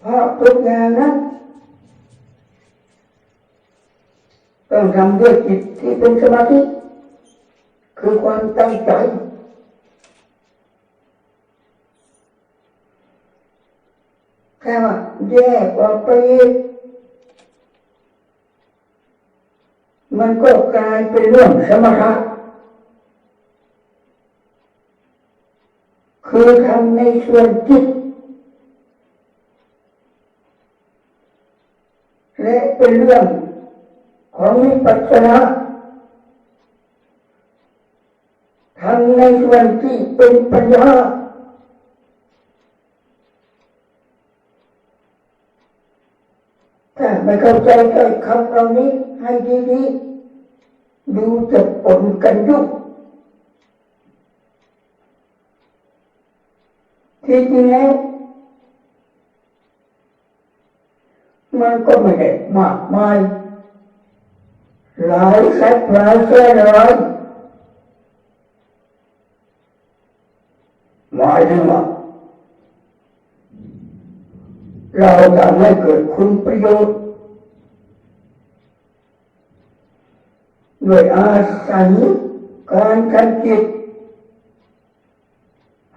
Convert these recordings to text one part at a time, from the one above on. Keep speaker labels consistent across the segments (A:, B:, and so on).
A: เพราะทุกอย่างนั้นต้องทำด้วยจิตที่เป็นสมาธิ คือความตั้งใจแค่ว่าแยกออกไปอีกมันก็กลายเป็นเรื่องสมถะคือทำในส่วนจิต และ เป็นเรื่องของวิปัสสนาทำในส่วนที่เป็นปัญญาถ้าไม่เข้าใจก็คำเหล่านี้ให้ดีๆดูจะปนกันยุกที่จริงแล้ว มันก็ไม่ได้มากมายหลายแสนหลายแสนร้อยหมายถึงว่าเราทำให้เกิดคุณประโยชน์ด้วยอาศัยการกันจิต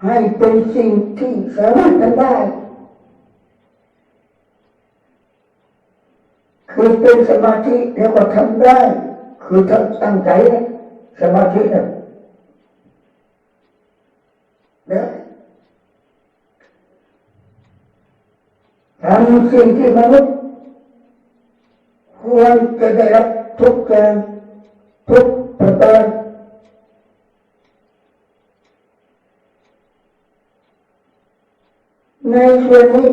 A: ให้เป็นสิ่งที่สามารถทำได้ คือเป็นสมาธิแล้วก็ทำได้ คือถ้าตั้งใจนะสมาธินะนะทำสิ่งที่มนุษย์ควรจะได้รับทุกอย่างทุกประการในส่วนนี้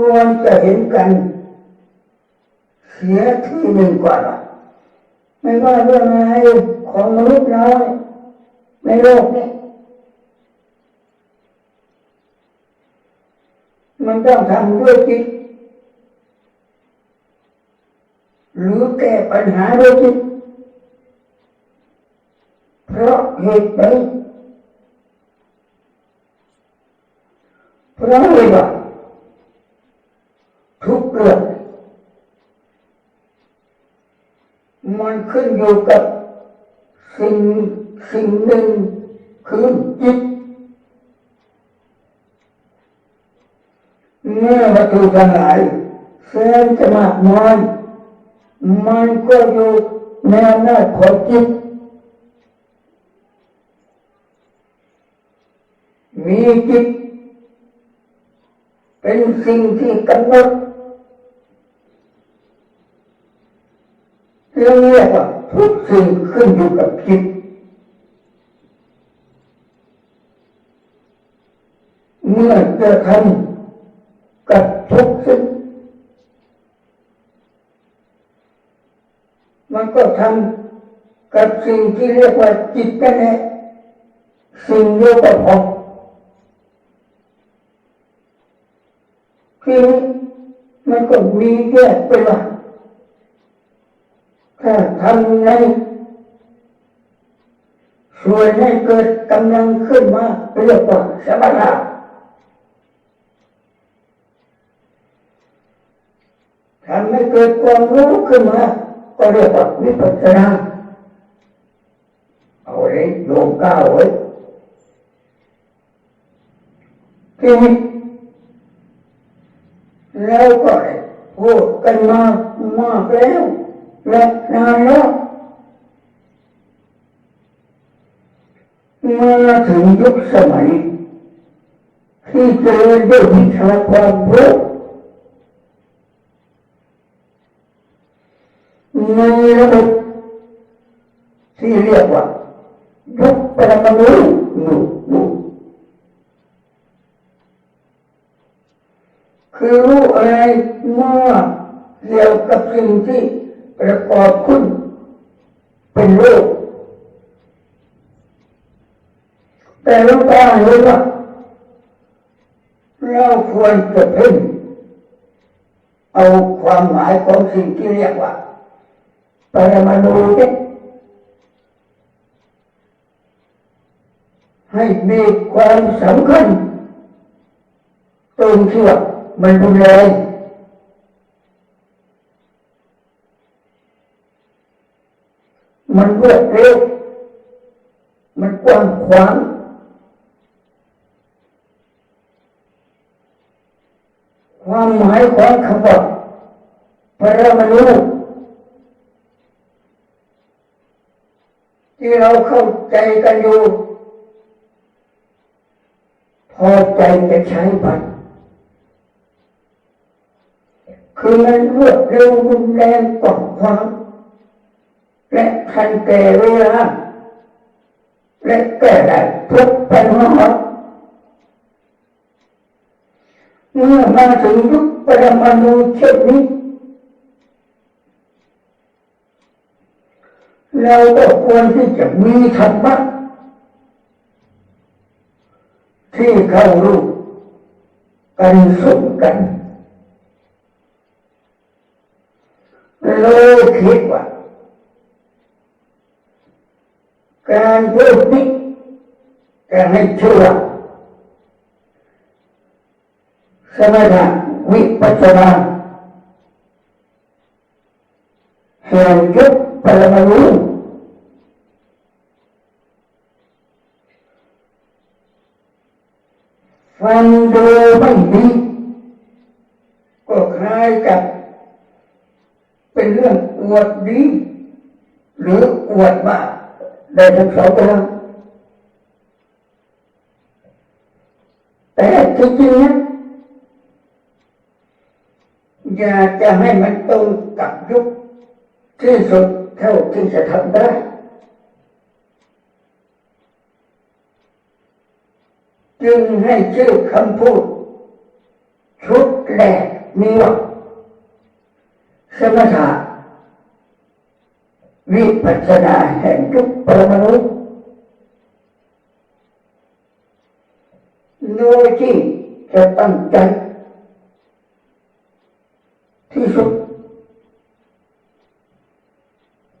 A: ควรจะเห็นกันเสียที่หนึ่งก่อนว่าไม่ว่าเรื่องอะไรของมนุษย์น้อยในโลกนี้มันต้องทำด้วยจิตหรือแก้ปัญหาด้วยจิตเพราะเหตุใดเพราะเหตุว่าทุกเรื่องมัน ขึ้นอยู่กับสิ่งสิ่งหนึ่งคือจิตเมื่อวัตถุทั้งหลายแสนจะมากน้อยมันก็อยู่ในอำนาจของจิต มีจิต เป็นสิ่งที่กำหนด เรียกว่าทุกสิ่งขึ้นอยู่กับจิตเมื่อจะทำกับทุกสิ่งมันก็ทำกับสิ่งที่เรียกว่าจิตนั่นแหละสิ่งเดียวก็พอทีนี้มันก็มีแยกไปว่า ถ้าทำในส่วนให้เกิดกำลังขึ้นมาเรียกว่าสมถะทำให้เกิดความรู้ขึ้นมาก็เรียกว่าวิปัสสนาเอาไว้โยมก้าวไว้ทีนี้แล้วก็พูดกันมามากแล้ว และนานแล้วมาถึงยุคสมัยที่เจอด้วยวิชาความรู้ใประกอบขึ้น เป็นโลก แต่ลวงตาเห็นว่าเราควรจะเพ่งเอาความหมายของสิ่งที่เรียกว่าปรมาณูเนี่ยให้มีความสำคัญตรงที่ว่ามันรุนแรง มันรวดเร็ว มันกว้างขวาง ความหมายของคำว่าพระมนุษย์ที่เราเข้าใจกันอยู่พอใจจะใช้มันคือมันรวดเร็วรุนแรงกว้างขวาง และทันแก่เวลาและแก้ได้ทุกปัญหาเมื่อมาถึงยุคปรมาณูเช่นนี้เราก็ควรที่จะมีธรรมะที่เข้ารู้กันสุ่มกันเลยคิดว่า การพูดนี้จะให้เชื่อสมถะวิปัสสนาแห่งยุคปรมาณูฟังดูไม่ดีก็คล้ายกับ เป็นเรื่องอวดดี หรืออวดบ้า ได้ทั้งสองอย่างแต่จริงๆนะอยากจะให้มันตรงกับยุคที่สุดเท่าที่จะทำได้จึงให้ชื่อคำพูดชุดแรกนี้ว่าสมถะ วิปัสสนาแห่งยุคปรมาณูโดยที่จะตั้งใจที่สุด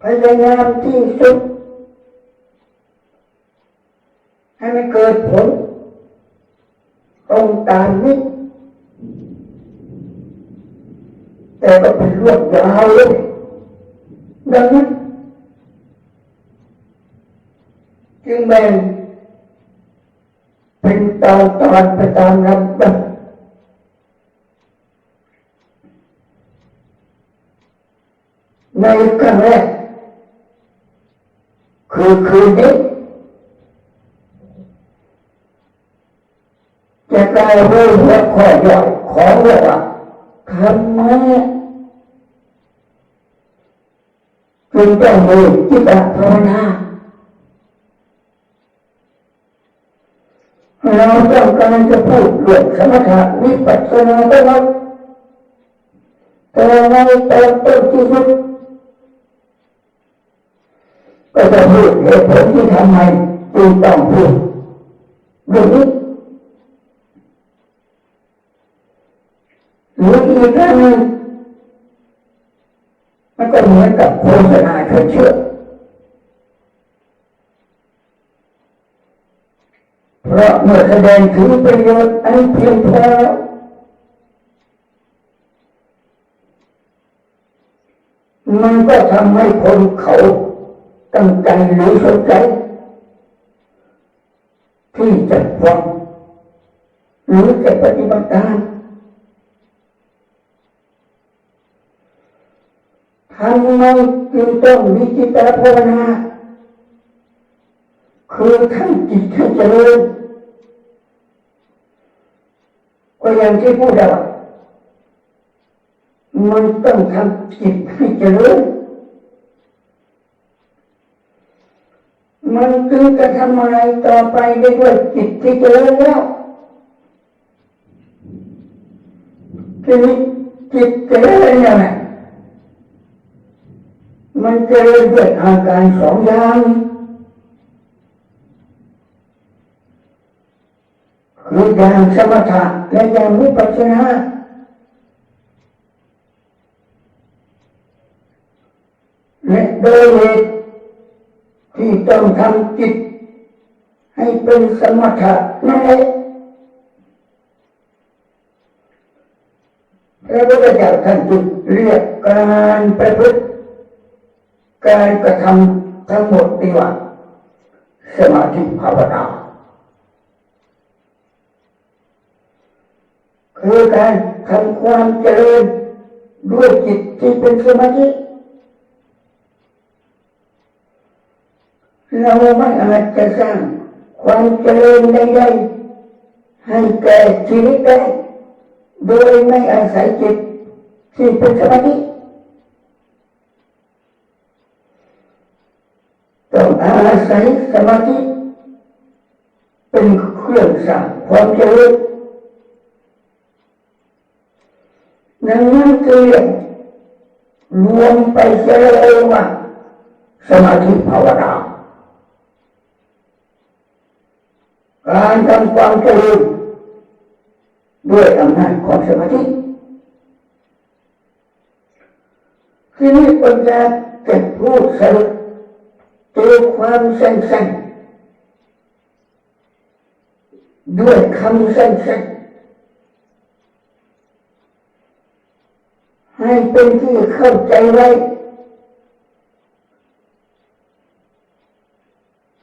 A: พยายามที่สุดให้มันเกิดผลตรงตามนี้แต่ก็เป็นเรื่องยาวเลยดังนั้น จึงแบ่งเป็นตอนตอนไปตามลำดับในครั้งแรกคือคืนนี้จะกลายเป็นหัวข้อย่อยของเรื่องว่าธรรมะจึงต้องมีจิตภาวนา เราต้องการจะพูดเรื่องสมถะวิปัสสนาได้แล้วแต่ในตอนต้นที่สุดก็จะพูดเหตุผลที่ทำไมจึงต้องพูดเรื่องนี้หรืออีกครั้งหนึ่งมันก็เหมือนกับโฆษณาเชื่อเพ ราะเมื่อแสดงถึงประโยชน์อันเพียงพอมันก็ทำให้คนเขาตั้งใจหรือสนใจที่จะฟังหรือจะปฏิบัติตามทำไมจึงต้องมีจิตภาวนาคือทั้งจิตทั้งเจริญ ก็อย่างที่พูดเรามันต้องทำจิตให้เจริญมันจึงจะทำอะไรต่อไปได้ด้วยจิตที่เจริญแล้วทีนี้จิตเจริญยังไงมันเจริญด้วยอาการสองอย่าง ออย่างสมถะและอย่างวิปัสสนาและโดยเหตุที่ต้องทำจิต ให้เป็นสมถะนั่นแหละพระพุทธเจ้าท่านจึงเรียกการประพฤติการกระทำทั้งหมดนี้ว่าสมาธิภาวนา คือการทำความเจริญด้วยจิตที่เป็นสมาธิเราไม่อาจจะสร้างความเจริญใดๆให้แก่ชีวิตได้โดยไม่อาศัยจิตที่เป็นสมาธิต้องอาศัยสมาธิเป็นเครื่องสร้างความเจริญังนั้นจึงรวมไปเสียเลยว่าสมาธิภาวนาการทำความเจริญด้วยอำนาจของสมาธิที่นี้ปัญญาจะพูดสรุปตัวความสั้นๆด้วยคำสั้นๆ ให้เป็นที่เข้าใจไว้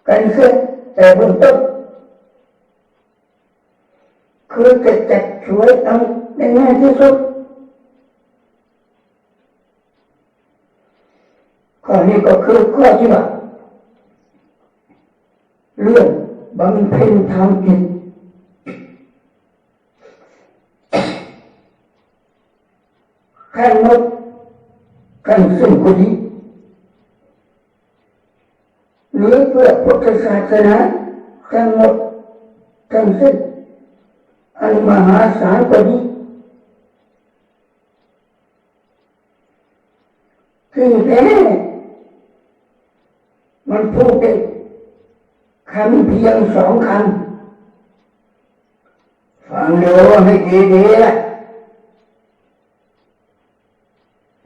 A: กันเสียแต่เบื้องต้นคือจะจัดช่วยเอาในง่ายที่สุดข้อนี้ก็คือข้อที่ว่าเรื่องบำเพ็ญทางจิต ขั้นลดขั้นซึ่งคนนี้หรือเพื่อพุทธศาสนาขั้นหมดขั้นสิ้นอันมหาศาลกว่านี้ที่แท้มันพูดได้คำเพียงสองคำฟังดูให้ดีๆละ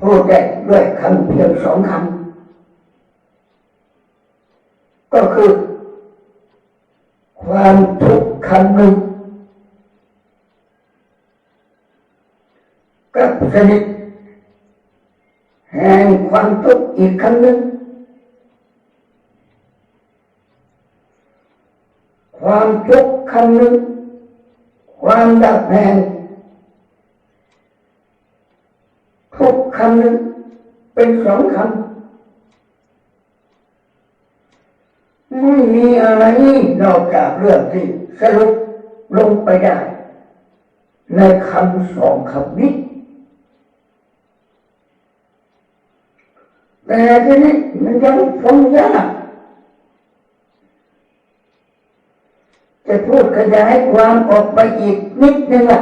A: พูดได้ด้วยคำเพียงสองคำก็คือ ความทุกข์คำหนึ่งกับสนิทแห่งความทุกข์อีกคำหนึ่งความทุกข์คำหนึ่งความดับแห่ง ทุกคำหนึ่งเป็นสองคำไม่มีอะไรนอกจากเรื่องที่สรุปลงไปได้ ในคำสองคำนี้แต่ทีนี้มันยังฟังยากจะพูดขยายความออกไปอีกนิดนึงอะ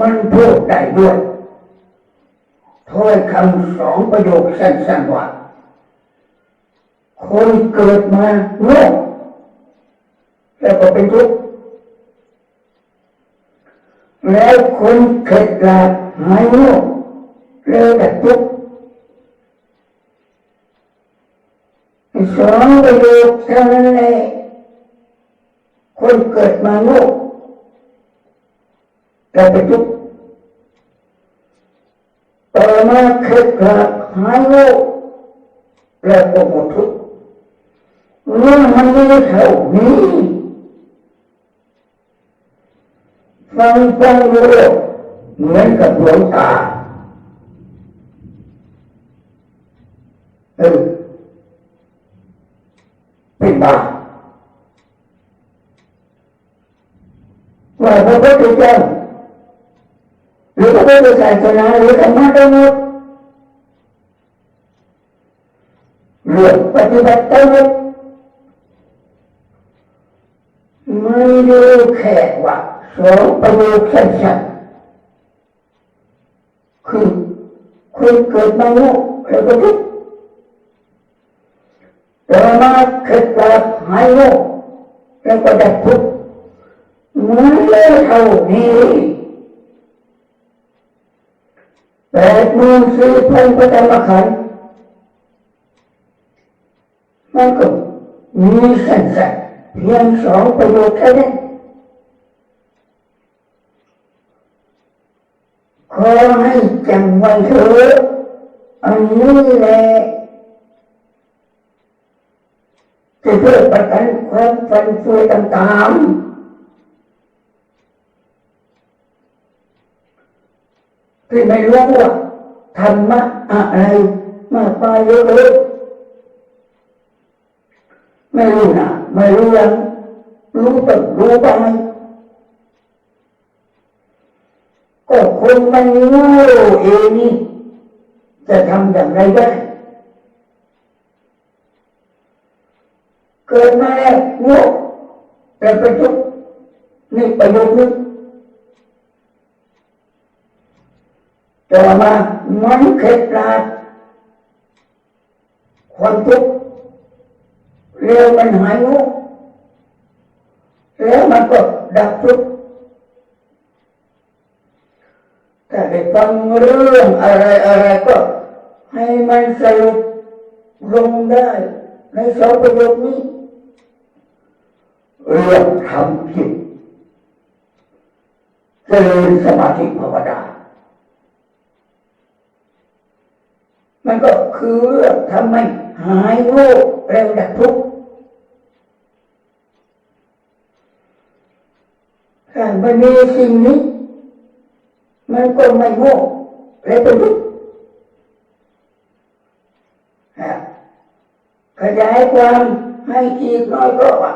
A: มันพูดได้ด้วยถ้อยคำสองประโยคสั้นๆว่าคนเกิดมาโง่แล้วก็เป็นทุกข์แล้วคนเกิดหลาบหายโง่แล้วแต่ทุกข์สองประโยคเท่านั้นแหละคนเกิดมาโง่ แล้วเป็นทุกข์ต่อมาเกิดหลาบหายโง่แล้วก็หมดทุกข์เมื่อมันไม่ได้เท่านี้ฟังฟังดูเหมือนกับหลวงตาเออเป็นบาว่าพระพุทธเจ้า หรือพระพุทธศาสนาหรือธรรมะทั้งหมดเรื่องปฏิบัติทั้งหมดไม่ได้แค่ว่าสองประโยคสั้นๆคือคุณเกิดมาโง่แล้วก็ทุกข์ต่อมาเกิดกลับหายโง่แล้วก็ดับทุกข์มันเลยเท่านี้ แปดหมื่นสี่พันพระธรรมขันมันก็มีสั้นเพียงสองประโยคแค่นั้นขอให้จำไว้เถอะอันนี้แหละจะเพื่อประกันความฟันเฟือยต่างๆ ที่ไม่รู้ว่าธรรมะอะไรมากมายเยอะเลยไม่รู้นะไม่รู้หลังรู้ตึงรู้ไปก็คนมันโง่เองนี่จะทำอย่างไรได้เกิดมาแล้วโง่แต่ปทุกข์นี่ประโยชน์นึง ต่อมามันเข็ดลาดความทุกข์เร็วมันหายโง่แล้วมันก็ดับทุกข์ถ้าได้ฟังเรื่องอะไรอะไรก็ ให้มันสรุปลงได้ ในสองประโยคนี้เรื่องทำจิตเจริญสมาธิภาวนา มันก็คือเรื่องทำให้หายโรคเร็วดับทุกข์ถ้ามันมีสิ่งนี้มันก็ไม่โง่และเป็นทุกข์ขยายความให้อีกน้อยก็ว่า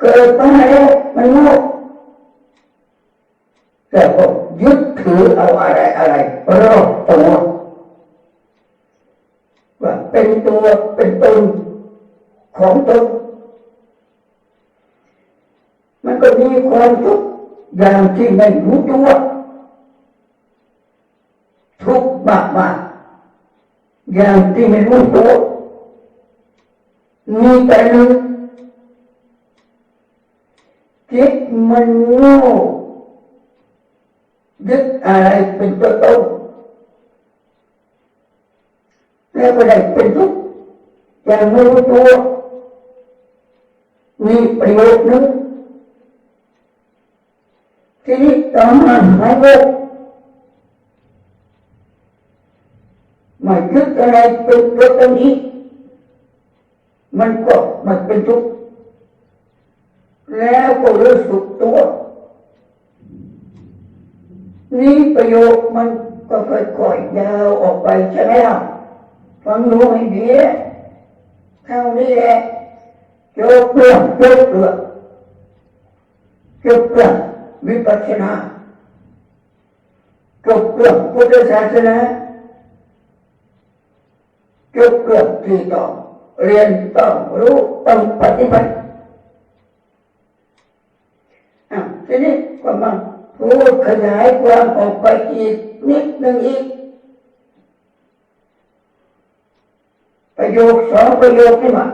A: เกิดมาแล้วมันโง่แต่ก็ยึดถือเอาอะไรอะไรรอบตัว ว่าเป็นตัวเป็นตนของตนมันก็มีความทุกข์อย่างที่ไม่รู้ตัวทุกข์มากมากอย่างที่ไม่รู้ตัวมีแต่หนึ่งจิตมันโง่ยึดอะไรเป็นตัวตน แล้วก็ได้เป็นทุกข์อย่างไม่รู้ตัวมีประโยชน์นึงทีนี้ต่อมาหายโรคไม่ยึดอะไรเป็นตัวตนนี้ มันก็มันเป็นทุกข์แล้วก็รู้สึกตัวนี่ประโยคมันก็ค่อยๆยาวออกไปใช่ไหมล่ะ ฟังดูให้ดีเท่านี้แหละจบเรื่องจบเรื่องจบเรื่องวิปัสสนาจบเรื่องพุทธศาสนาจบเรื่องที่ต้องเรียนต้องรู้ต้องปฏิบัติอะทีนี้ก็มาพูดขยายความออกไปอีกนิดหนึ่งอีก ประโยคสองประโยคนี่มา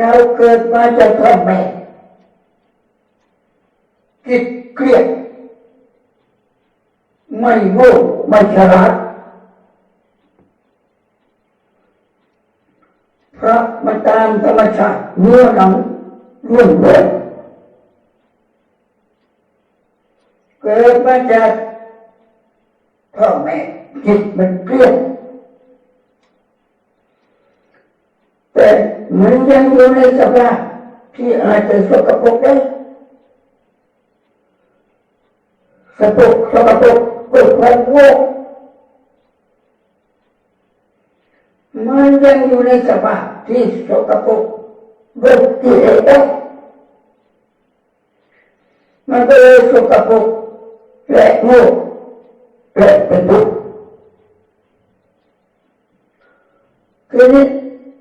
A: เราเกิดมาจากพ่อแม่จิตเครียดไม่โง่ไม่ฉลาดเพราะมันตามธรรมชาติเนื้อหนังล้วนล้วนเกิดมาจากพ่อแม่จิตมันเครียด แต่มันยังอยู่ในสภาพที่อาจจะสกปรกได้สกปรกสกปรกเกิดความโง่มัน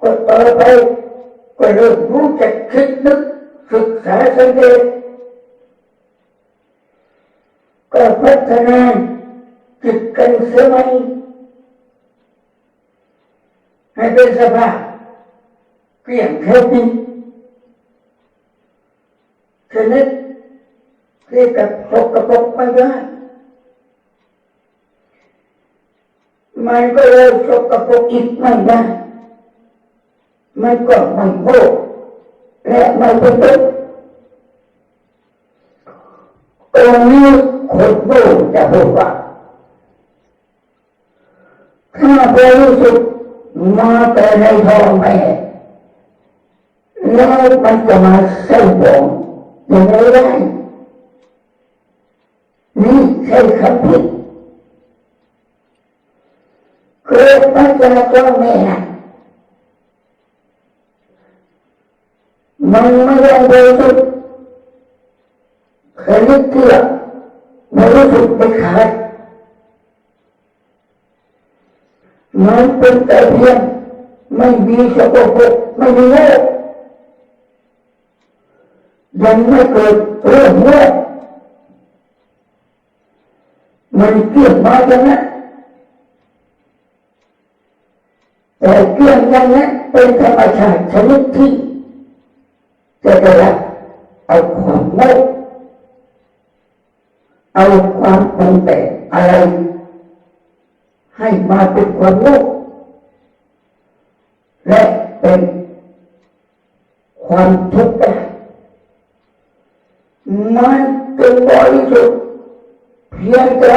A: ยังอยู่ในสภาพที่สกปรกเบิกที่เได้มันก็เลยสกปรกและโง่และเป็นทุกข์ทีนี้ก็ต่อ ไปก็เริ่มรู้จักคิดนึกศึกษาสังเกตก็พัฒนาจิตกันเสียไหมให้เป็นสภาพเกลี่ยงแค่นี้ชนิดที่กับสกปรกไม่ได้มันก็เลยสกปรกอีกไม่ได้มันก็ไม่โง่และไม่เป็นทุกข์ตรงนี้คนโง่จะพูดว่าถ้าบริสุทธิ์มาแต่ในท้องแม่แล้วมันจะมาเส้นผมยังไงได้ นี่ใช่คำผิดเกิดมาจากท้องแม่น่ะ มันไม่ได้บริสุทธิ์เคยนึกเที่ยวบริสุทธิ์ไปขาดมันเป็นแต่เพียงไม่มีสกปรกไม่มีโลกยังไม่เกิดเรื่องโลกมันเกี่ยงมาอย่างนั้นแต่เกี่ยงย่างนั้นเป็นธรรมชาติชนิดที่ จะได้รับเอาความโลกเอาความปรุงแต่งอะไร ให้มาเป็นความโลภและเป็นความทุกข์ได้มันเป็นบริสุทธิ์เพียงแต่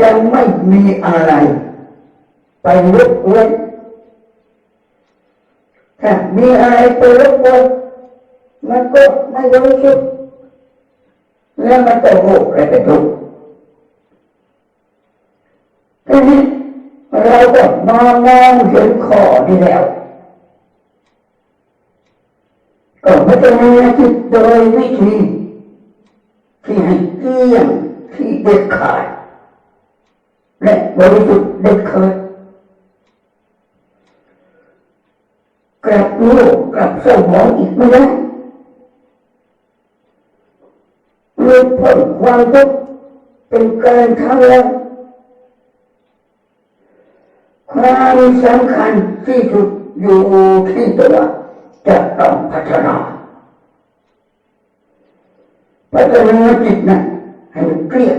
A: ยังไม่มีอะไร ไปรบกวน ถ้ามีอะไรไปรบกวนมันก็ไม่บริสุทธิ์แล้วมันจะโลภและเป็นทุกข์ทีนี้เราก็มามองเห็นข้อนี้แล้วก็พัฒนาจิตโดยวิธีที่ให้เกลี้ยงที่เด็ดขาดและบริสุทธิ์เด็ดขาด กลับโลกกลับสมองอีกไม่ได้ลุดพ้นความทุกข์เป็นการทำแล้วความสำคัญที่สุดอยู่ที่ตัวจะต้องพัฒนา พัฒนาจิตนั้นให้มันเกลี้ยง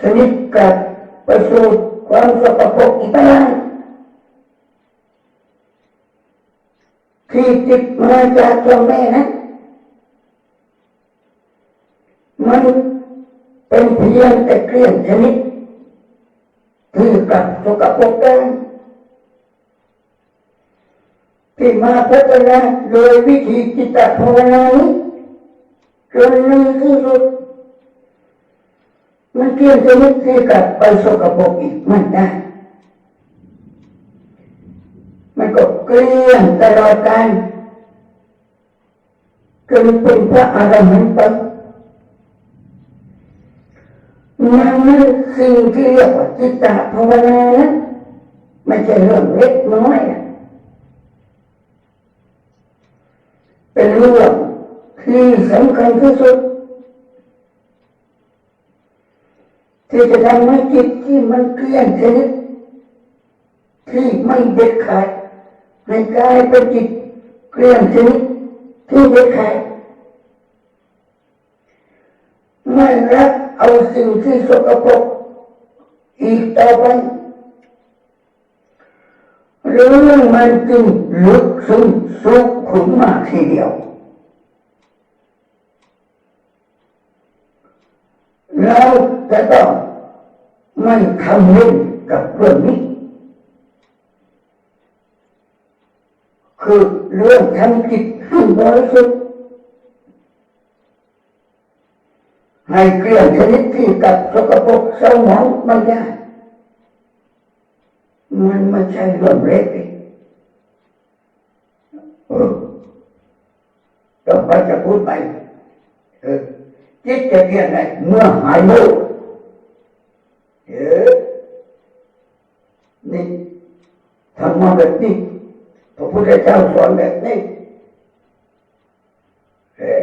A: ชนิดกลับไปสู่ความสกปรกอีกไม่ได้ ที่จิตมาจากตัวแม่นั้นมันเป็นเพียงแต่เกลี้ยงชนิดที่กับสกปรกได้ที่มาพัฒนาโดยวิธีจิตภาวนานี้จนในที่สุดมันเกี่ยวชนิดที่กับไปสกปรกอีกไม่ได้ ก็เกลี้ยงตลอดการจนเป็นพระอรหันต์นั่นนั่นสิ่งที่เรียกว่าจิตตภาวนานั้นไม่ใช่เรื่องเล็กน้อยนะเป็นเรื่องที่สำคัญที่สุด ที่จะทำให้จิตที่มันเกลี้ยงชนิดที่ไม่เด็ดขาด ให้กายเป็นจิตเกลี้ยงชนิดที่เด็ดขาดไม่รับเอาสิ่งที่สกปรกอีกต่อไปเรื่องมันจึงลึกซึ้งสุขุมมากทีเดียวเราจะต้องไม่ทำเล่นกับเรื่องนี้ คือเรื่องทำจิตให้บริสุทธิ์ให้เกลี้ยงชนิดที่กับสกปรกเศร้าหมองไม่ได้ มันไม่ใช่เรื่องเล็กเออต่อไปจะพูดไปเออจิตจะเกลี้ยงได้เมื่อหายโลกเออนี่ทำมาแบบนี้ พระพุทธเจ้าสอนแบบนี้เออ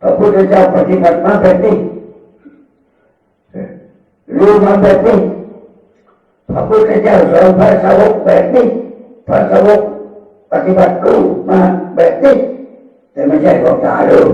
A: พระพุทธเจ้าปฏิบัติมาแบบนี้เออรู้มาแบบนี้พระพุทธเจ้าสอนพระสาวกแบบนี้พระสาวกปฏิบัติรู้มาแบบนี้แต่ไม่ใช่ของตาเลย